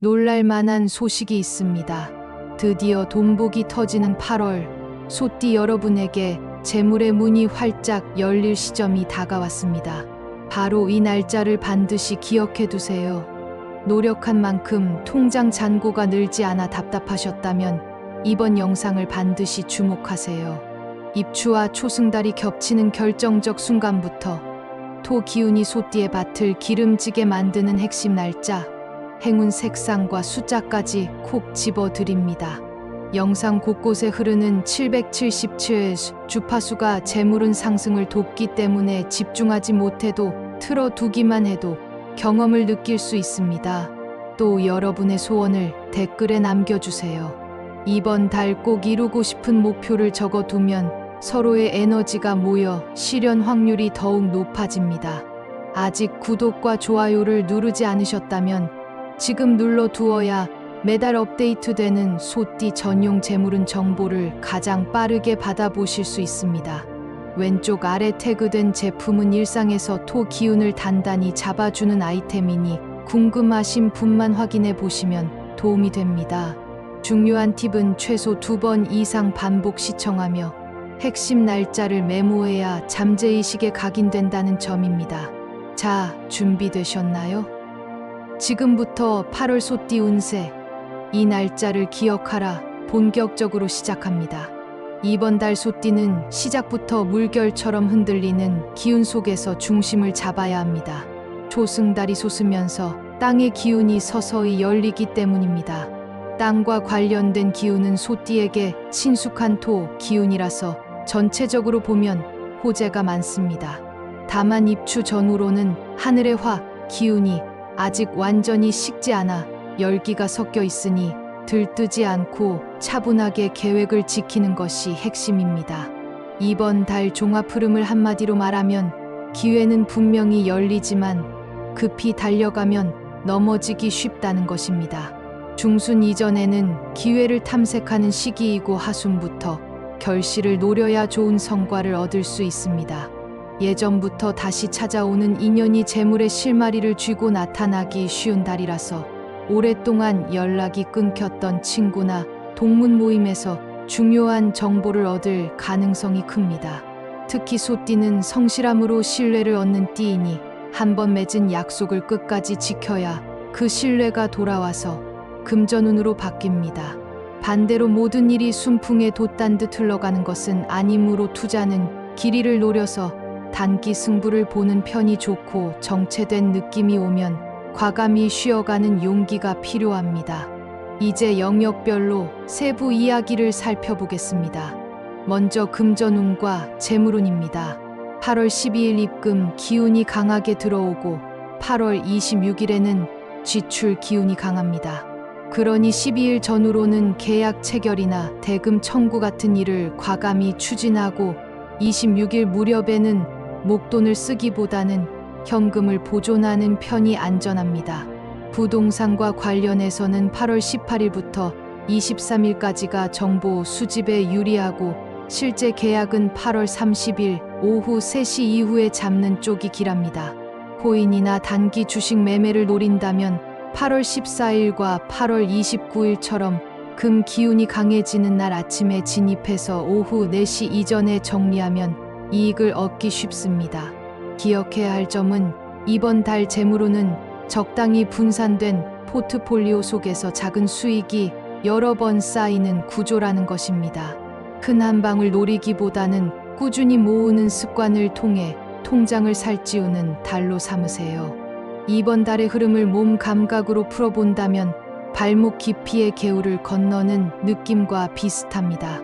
놀랄만한 소식이 있습니다. 드디어 돈복이 터지는 8월, 소띠 여러분에게 재물의 문이 활짝 열릴 시점이 다가왔습니다. 바로 이 날짜를 반드시 기억해 두세요. 노력한 만큼 통장 잔고가 늘지 않아 답답하셨다면 이번 영상을 반드시 주목하세요. 입추와 초승달이 겹치는 결정적 순간부터 토 기운이 소띠의 밭을 기름지게 만드는 핵심 날짜, 행운 색상과 숫자까지 콕 집어 드립니다. 영상 곳곳에 흐르는 777 주파수가 재물운 상승을 돕기 때문에 집중하지 못해도 틀어두기만 해도 경험을 느낄 수 있습니다. 또 여러분의 소원을 댓글에 남겨주세요. 이번 달 꼭 이루고 싶은 목표를 적어두면 서로의 에너지가 모여 실현 확률이 더욱 높아집니다. 아직 구독과 좋아요를 누르지 않으셨다면 지금 눌러두어야 매달 업데이트되는 소띠 전용 재물은 정보를 가장 빠르게 받아보실 수 있습니다. 왼쪽 아래 태그된 제품은 일상에서 토 기운을 단단히 잡아주는 아이템이니 궁금하신 분만 확인해 보시면 도움이 됩니다. 중요한 팁은 최소 두 번 이상 반복 시청하며 핵심 날짜를 메모해야 잠재의식에 각인된다는 점입니다. 자, 준비되셨나요? 지금부터 8월 소띠 운세 이 날짜를 기억하라 본격적으로 시작합니다. 이번 달 소띠는 시작부터 물결처럼 흔들리는 기운 속에서 중심을 잡아야 합니다. 초승달이 솟으면서 땅의 기운이 서서히 열리기 때문입니다. 땅과 관련된 기운은 소띠에게 친숙한 토 기운이라서 전체적으로 보면 호재가 많습니다. 다만 입추 전후로는 하늘의 화 기운이 아직 완전히 식지 않아 열기가 섞여 있으니 들뜨지 않고 차분하게 계획을 지키는 것이 핵심입니다. 이번 달 종합 흐름을 한마디로 말하면 기회는 분명히 열리지만 급히 달려가면 넘어지기 쉽다는 것입니다. 중순 이전에는 기회를 탐색하는 시기이고 하순부터 결실을 노려야 좋은 성과를 얻을 수 있습니다. 예전부터 다시 찾아오는 인연이 재물의 실마리를 쥐고 나타나기 쉬운 달이라서 오랫동안 연락이 끊겼던 친구나 동문 모임에서 중요한 정보를 얻을 가능성이 큽니다. 특히 소띠는 성실함으로 신뢰를 얻는 띠이니 한 번 맺은 약속을 끝까지 지켜야 그 신뢰가 돌아와서 금전운으로 바뀝니다. 반대로 모든 일이 순풍에 돛단 듯 흘러가는 것은 아님으로 투자는 길이를 노려서 단기 승부를 보는 편이 좋고 정체된 느낌이 오면 과감히 쉬어가는 용기가 필요합니다. 이제 영역별로 세부 이야기를 살펴보겠습니다. 먼저 금전운과 재물운입니다. 8월 12일 입금 기운이 강하게 들어오고 8월 26일에는 지출 기운이 강합니다. 그러니 12일 전후로는 계약 체결이나 대금 청구 같은 일을 과감히 추진하고 26일 무렵에는 목돈을 쓰기보다는 현금을 보존하는 편이 안전합니다. 부동산과 관련해서는 8월 18일부터 23일까지가 정보 수집에 유리하고 실제 계약은 8월 30일 오후 3시 이후에 잡는 쪽이 길합니다. 코인이나 단기 주식 매매를 노린다면 8월 14일과 8월 29일처럼 금 기운이 강해지는 날 아침에 진입해서 오후 4시 이전에 정리하면 이익을 얻기 쉽습니다. 기억해야 할 점은 이번 달 재물로는 적당히 분산된 포트폴리오 속에서 작은 수익이 여러 번 쌓이는 구조라는 것입니다. 큰 한 방을 노리기보다는 꾸준히 모으는 습관을 통해 통장을 살찌우는 달로 삼으세요. 이번 달의 흐름을 몸 감각으로 풀어본다면 발목 깊이의 개울을 건너는 느낌과 비슷합니다.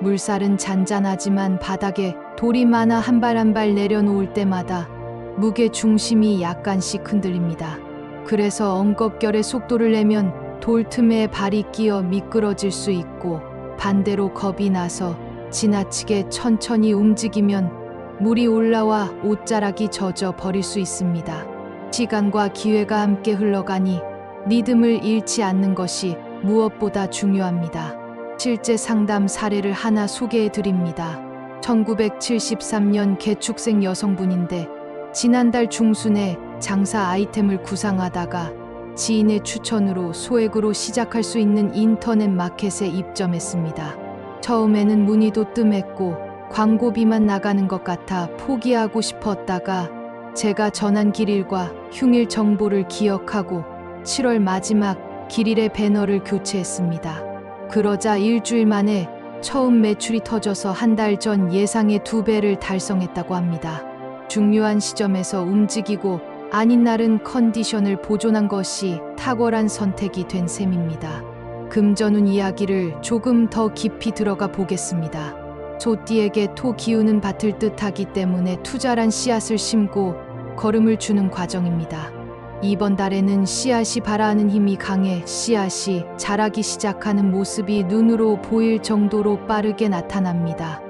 물살은 잔잔하지만 바닥에 돌이 많아 한 발 한 발 내려놓을 때마다 무게 중심이 약간씩 흔들립니다. 그래서 엉겁결에 속도를 내면 돌 틈에 발이 끼어 미끄러질 수 있고 반대로 겁이 나서 지나치게 천천히 움직이면 물이 올라와 옷자락이 젖어 버릴 수 있습니다. 시간과 기회가 함께 흘러가니 리듬을 잃지 않는 것이 무엇보다 중요합니다. 실제 상담 사례를 하나 소개해 드립니다. 1973년 개축생 여성분인데 지난달 중순에 장사 아이템을 구상하다가 지인의 추천으로 소액으로 시작할 수 있는 인터넷 마켓에 입점했습니다. 처음에는 문의도 뜸했고 광고비만 나가는 것 같아 포기하고 싶었다가 제가 전한 길일과 흉일 정보를 기억하고 7월 마지막 길일의 배너를 교체했습니다. 그러자 일주일 만에 처음 매출이 터져서 한 달 전 예상의 두 배를 달성했다고 합니다. 중요한 시점에서 움직이고 아닌 날은 컨디션을 보존한 것이 탁월한 선택이 된 셈입니다. 금전운 이야기를 조금 더 깊이 들어가 보겠습니다. 소띠에게 토 기운은 밭을 뜻하기 때문에 투자란 씨앗을 심고 걸음을 주는 과정입니다. 이번 달에는 씨앗이 발아하는 힘이 강해 씨앗이 자라기 시작하는 모습이 눈으로 보일 정도로 빠르게 나타납니다.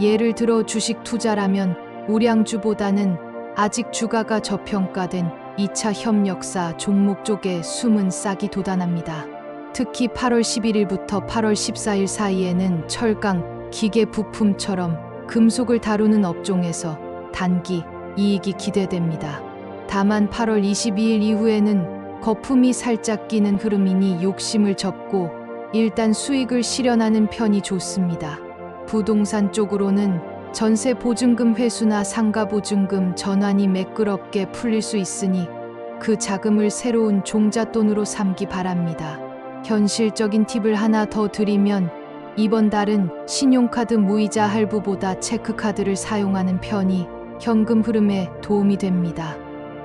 예를 들어 주식 투자라면 우량주보다는 아직 주가가 저평가된 2차 협력사 종목 쪽에 숨은 싹이 돋아납니다. 특히 8월 11일부터 8월 14일 사이에는 철강, 기계 부품처럼 금속을 다루는 업종에서 단기 이익이 기대됩니다. 다만 8월 22일 이후에는 거품이 살짝 끼는 흐름이니 욕심을 접고 일단 수익을 실현하는 편이 좋습니다. 부동산 쪽으로는 전세 보증금 회수나 상가 보증금 전환이 매끄럽게 풀릴 수 있으니 그 자금을 새로운 종잣돈으로 삼기 바랍니다. 현실적인 팁을 하나 더 드리면 이번 달은 신용카드 무이자 할부보다 체크카드를 사용하는 편이 현금 흐름에 도움이 됩니다.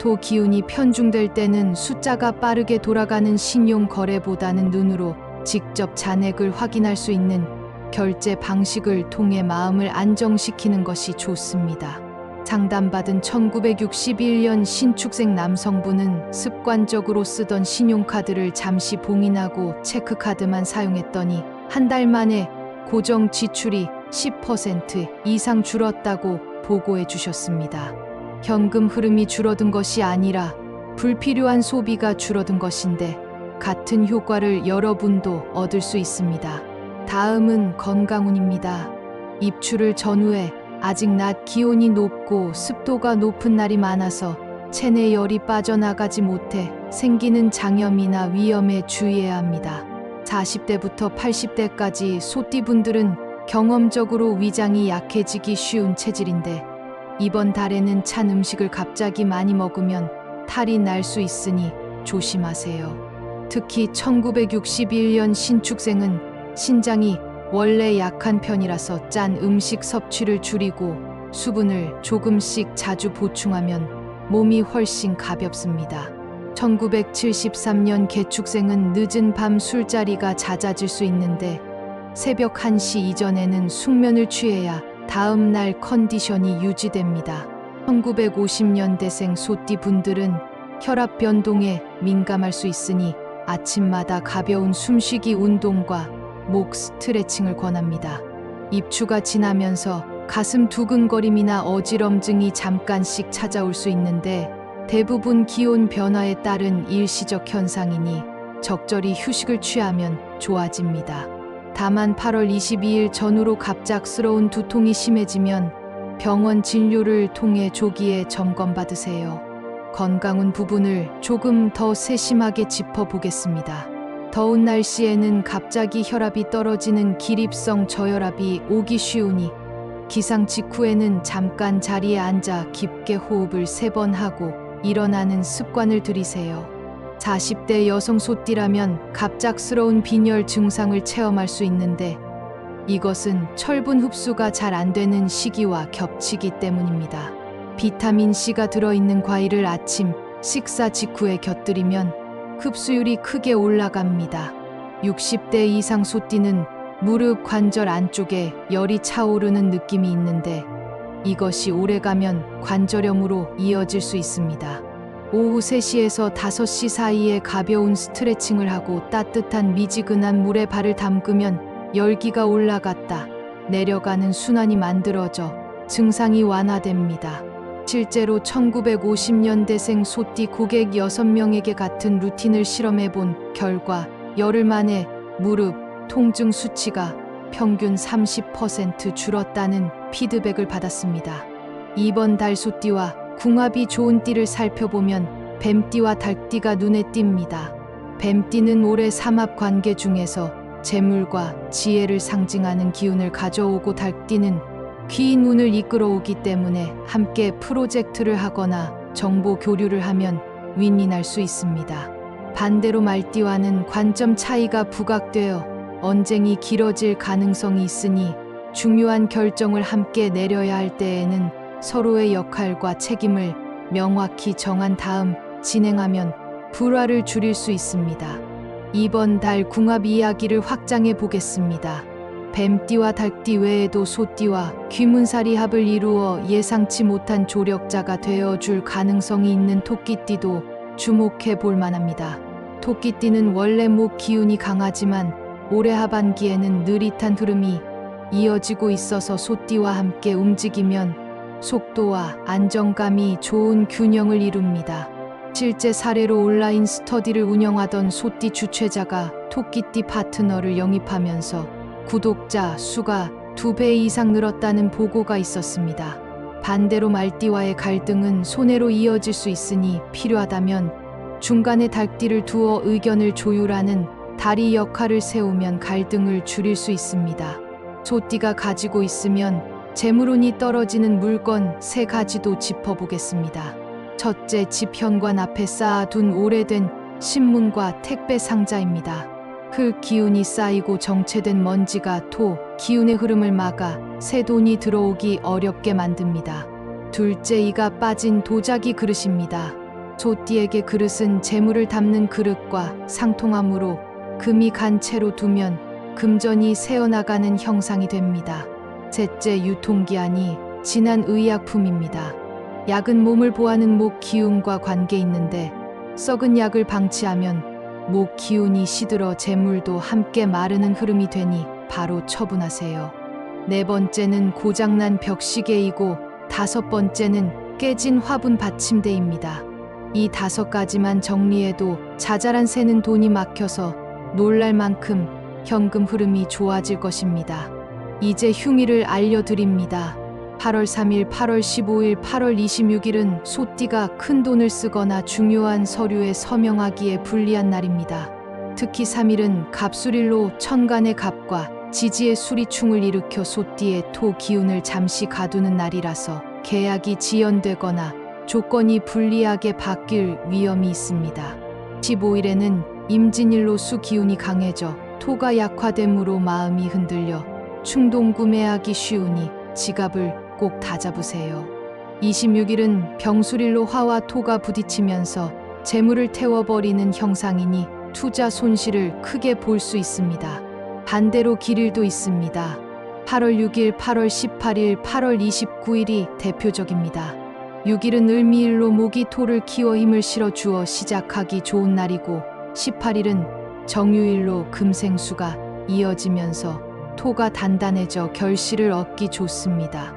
또 기운이 편중될 때는 숫자가 빠르게 돌아가는 신용 거래보다는 눈으로 직접 잔액을 확인할 수 있는 결제 방식을 통해 마음을 안정시키는 것이 좋습니다. 상담받은 1961년 신축생 남성분은 습관적으로 쓰던 신용카드를 잠시 봉인하고 체크카드만 사용했더니 한 달 만에 고정 지출이 10% 이상 줄었다고 보고해 주셨습니다. 현금 흐름이 줄어든 것이 아니라 불필요한 소비가 줄어든 것인데 같은 효과를 여러분도 얻을 수 있습니다. 다음은 건강운입니다. 입추를 전후해 아직 낮 기온이 높고 습도가 높은 날이 많아서 체내 열이 빠져나가지 못해 생기는 장염이나 위염에 주의해야 합니다. 40대부터 80대까지 소띠분들은 경험적으로 위장이 약해지기 쉬운 체질인데 이번 달에는 찬 음식을 갑자기 많이 먹으면 탈이 날 수 있으니 조심하세요. 특히 1961년 신축생은 신장이 원래 약한 편이라서 짠 음식 섭취를 줄이고 수분을 조금씩 자주 보충하면 몸이 훨씬 가볍습니다. 1973년 개축생은 늦은 밤 술자리가 잦아질 수 있는데 새벽 1시 이전에는 숙면을 취해야 다음 날 컨디션이 유지됩니다. 1950년대생 소띠 분들은 혈압 변동에 민감할 수 있으니 아침마다 가벼운 숨쉬기 운동과 목 스트레칭을 권합니다. 입추가 지나면서 가슴 두근거림이나 어지럼증이 잠깐씩 찾아올 수 있는데 대부분 기온 변화에 따른 일시적 현상이니 적절히 휴식을 취하면 좋아집니다. 다만 8월 22일 전후로 갑작스러운 두통이 심해지면 병원 진료를 통해 조기에 점검받으세요. 건강운 부분을 조금 더 세심하게 짚어보겠습니다. 더운 날씨에는 갑자기 혈압이 떨어지는 기립성 저혈압이 오기 쉬우니 기상 직후에는 잠깐 자리에 앉아 깊게 호흡을 세 번 하고 일어나는 습관을 들이세요. 40대 여성 소띠라면 갑작스러운 빈혈 증상을 체험할 수 있는데 이것은 철분 흡수가 잘 안 되는 시기와 겹치기 때문입니다. 비타민 C가 들어있는 과일을 아침 식사 직후에 곁들이면 흡수율이 크게 올라갑니다. 60대 이상 소띠는 무릎 관절 안쪽에 열이 차오르는 느낌이 있는데 이것이 오래가면 관절염으로 이어질 수 있습니다. 오후 3시에서 5시 사이에 가벼운 스트레칭을 하고 따뜻한 미지근한 물에 발을 담그면 열기가 올라갔다 내려가는 순환이 만들어져 증상이 완화됩니다. 실제로 1950년대생 소띠 고객 6명에게 같은 루틴을 실험해 본 결과 열흘 만에 무릎 통증 수치가 평균 30% 줄었다는 피드백을 받았습니다. 이번 달 소띠와 궁합이 좋은 띠를 살펴보면 뱀띠와 닭띠가 눈에 띕니다. 뱀띠는 올해 삼합 관계 중에서 재물과 지혜를 상징하는 기운을 가져오고 닭띠는 귀인 운을 이끌어오기 때문에 함께 프로젝트를 하거나 정보 교류를 하면 날수 있습니다. 반대로 말띠와는 관점 차이가 부각되어 언쟁이 길어질 가능성이 있으니 중요한 결정을 함께 내려야 할 때에는 서로의 역할과 책임을 명확히 정한 다음 진행하면 불화를 줄일 수 있습니다. 이번 달 궁합 이야기를 확장해 보겠습니다. 뱀띠와 닭띠 외에도 소띠와 귀문살이 합을 이루어 예상치 못한 조력자가 되어 줄 가능성이 있는 토끼띠도 주목해 볼 만합니다. 토끼띠는 원래 목 기운이 강하지만 올해 하반기에는 느릿한 흐름이 이어지고 있어서 소띠와 함께 움직이면 속도와 안정감이 좋은 균형을 이룹니다. 실제 사례로 온라인 스터디를 운영하던 소띠 주최자가 토끼띠 파트너를 영입하면서 구독자 수가 두 배 이상 늘었다는 보고가 있었습니다. 반대로 말띠와의 갈등은 손해로 이어질 수 있으니 필요하다면 중간에 닭띠를 두어 의견을 조율하는 다리 역할을 세우면 갈등을 줄일 수 있습니다. 소띠가 가지고 있으면 재물운이 떨어지는 물건 세 가지도 짚어보겠습니다. 첫째, 집 현관 앞에 쌓아둔 오래된 신문과 택배 상자입니다. 흙 기운이 쌓이고 정체된 먼지가 토 기운의 흐름을 막아 새 돈이 들어오기 어렵게 만듭니다. 둘째, 이가 빠진 도자기 그릇입니다. 소띠에게 그릇은 재물을 담는 그릇과 상통함으로 금이 간 채로 두면 금전이 새어나가는 형상이 됩니다. 셋째, 유통기한이 지난 의약품입니다. 약은 몸을 보하는 목 기운과 관계 있는데 썩은 약을 방치하면 목 기운이 시들어 재물도 함께 마르는 흐름이 되니 바로 처분하세요. 네 번째는 고장난 벽시계이고 다섯 번째는 깨진 화분 받침대입니다. 이 다섯 가지만 정리해도 자잘한 새는 돈이 막혀서 놀랄 만큼 현금 흐름이 좋아질 것입니다. 이제 흉의를 알려드립니다. 8월 3일, 8월 15일, 8월 26일은 소띠가 큰 돈을 쓰거나 중요한 서류에 서명하기에 불리한 날입니다. 특히 3일은 갑술일로 천간의 갑과 지지의 수리충을 일으켜 소띠의 토 기운을 잠시 가두는 날이라서 계약이 지연되거나 조건이 불리하게 바뀔 위험이 있습니다. 15일에는 임진일로 수 기운이 강해져 토가 약화됨으로 마음이 흔들려 충동 구매하기 쉬우니 지갑을 꼭 다잡으세요. 26일은 병술일로 화와 토가 부딪히면서 재물을 태워버리는 형상이니 투자 손실을 크게 볼 수 있습니다. 반대로 길일도 있습니다. 8월 6일, 8월 18일, 8월 29일이 대표적입니다. 6일은 을미일로 목이 토를 키워 힘을 실어 주어 시작하기 좋은 날이고 18일은 정유일로 금생수가 이어지면서 토가 단단해져 결실을 얻기 좋습니다.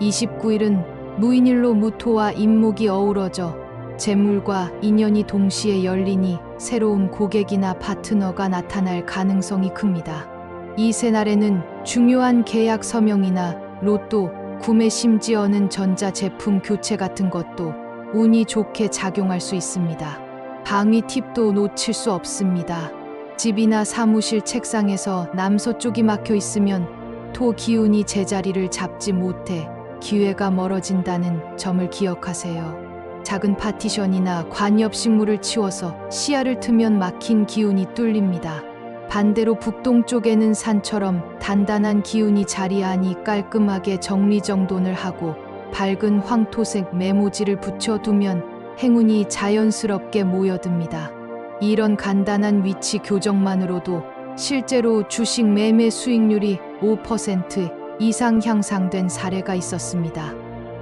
29일은 무인일로 무토와 임목이 어우러져 재물과 인연이 동시에 열리니 새로운 고객이나 파트너가 나타날 가능성이 큽니다. 이 세 날에는 중요한 계약 서명이나 로또, 구매 심지어는 전자제품 교체 같은 것도 운이 좋게 작용할 수 있습니다. 방위 팁도 놓칠 수 없습니다. 집이나 사무실 책상에서 남서쪽이 막혀 있으면 토 기운이 제자리를 잡지 못해 기회가 멀어진다는 점을 기억하세요. 작은 파티션이나 관엽식물을 치워서 시야를 트면 막힌 기운이 뚫립니다. 반대로 북동쪽에는 산처럼 단단한 기운이 자리하니 깔끔하게 정리정돈을 하고 밝은 황토색 메모지를 붙여두면 행운이 자연스럽게 모여듭니다. 이런 간단한 위치 교정만으로도 실제로 주식 매매 수익률이 5% 이상 향상된 사례가 있었습니다.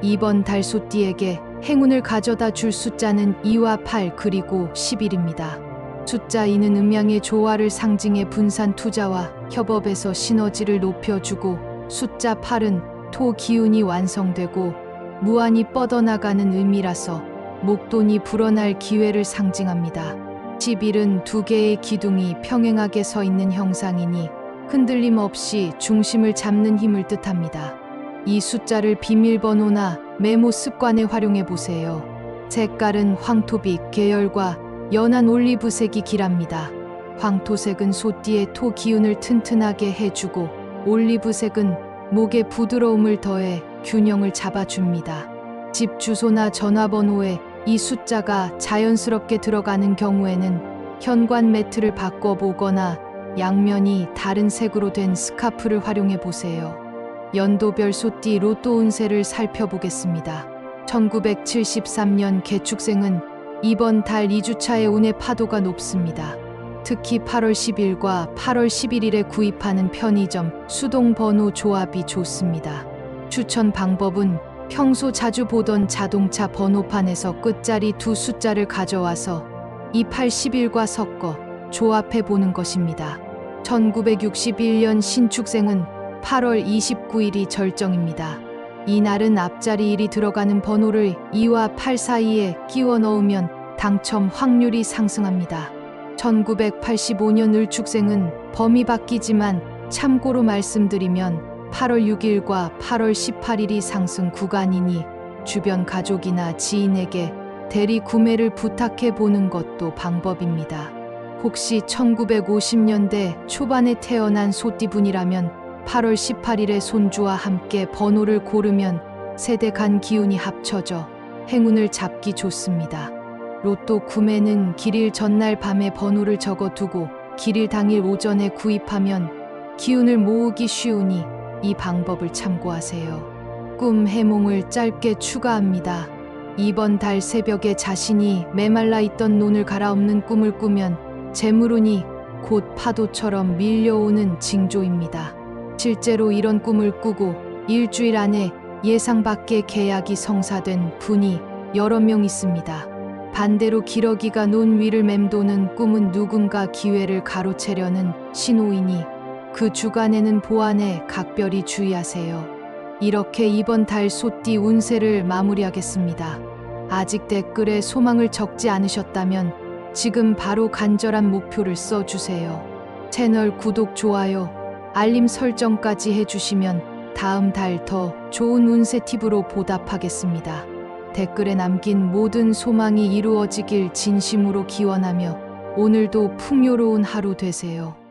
이번 달 소띠에게 행운을 가져다 줄 숫자는 2와 8 그리고 10일입니다. 숫자 2는 음양의 조화를 상징해 분산 투자와 협업에서 시너지를 높여주고 숫자 8은 토 기운이 완성되고 무한히 뻗어나가는 의미라서 목돈이 불어날 기회를 상징합니다. 11은 두 개의 기둥이 평행하게 서 있는 형상이니 흔들림 없이 중심을 잡는 힘을 뜻합니다. 이 숫자를 비밀번호나 메모 습관에 활용해 보세요. 색깔은 황토빛 계열과 연한 올리브색이 길합니다. 황토색은 소띠의 토 기운을 튼튼하게 해주고 올리브색은 목의 부드러움을 더해 균형을 잡아줍니다. 집 주소나 전화번호에 이 숫자가 자연스럽게 들어가는 경우에는 현관 매트를 바꿔보거나 양면이 다른 색으로 된 스카프를 활용해 보세요. 연도별 소띠 로또 운세를 살펴보겠습니다. 1973년 개축생은 이번 달 2주차의 운의 파도가 높습니다. 특히 8월 10일과 8월 11일에 구입하는 편의점, 수동 번호 조합이 좋습니다. 추천 방법은 평소 자주 보던 자동차 번호판에서 끝자리 두 숫자를 가져와서 2811과 섞어 조합해 보는 것입니다. 1961년 신축생은 8월 29일이 절정입니다. 이날은 앞자리 1이 들어가는 번호를 2와 8 사이에 끼워 넣으면 당첨 확률이 상승합니다. 1985년 을축생은 범위 바뀌지만 참고로 말씀드리면 8월 6일과 8월 18일이 상승 구간이니 주변 가족이나 지인에게 대리 구매를 부탁해 보는 것도 방법입니다. 혹시 1950년대 초반에 태어난 소띠분이라면 8월 18일에 손주와 함께 번호를 고르면 세대 간 기운이 합쳐져 행운을 잡기 좋습니다. 로또 구매는 길일 전날 밤에 번호를 적어 두고 길일 당일 오전에 구입하면 기운을 모으기 쉬우니 이 방법을 참고하세요. 꿈 해몽을 짧게 추가합니다. 이번 달 새벽에 자신이 메말라 있던 논을 갈아엎는 꿈을 꾸면 재물운이 곧 파도처럼 밀려오는 징조입니다. 실제로 이런 꿈을 꾸고 일주일 안에 예상 밖의 계약이 성사된 분이 여러 명 있습니다. 반대로 기러기가 논 위를 맴도는 꿈은 누군가 기회를 가로채려는 신호이니 그 주간에는 보안에 각별히 주의하세요. 이렇게 이번 달 소띠 운세를 마무리하겠습니다. 아직 댓글에 소망을 적지 않으셨다면 지금 바로 간절한 목표를 써주세요. 채널 구독, 좋아요, 알림 설정까지 해주시면 다음 달 더 좋은 운세 팁으로 보답하겠습니다. 댓글에 남긴 모든 소망이 이루어지길 진심으로 기원하며 오늘도 풍요로운 하루 되세요.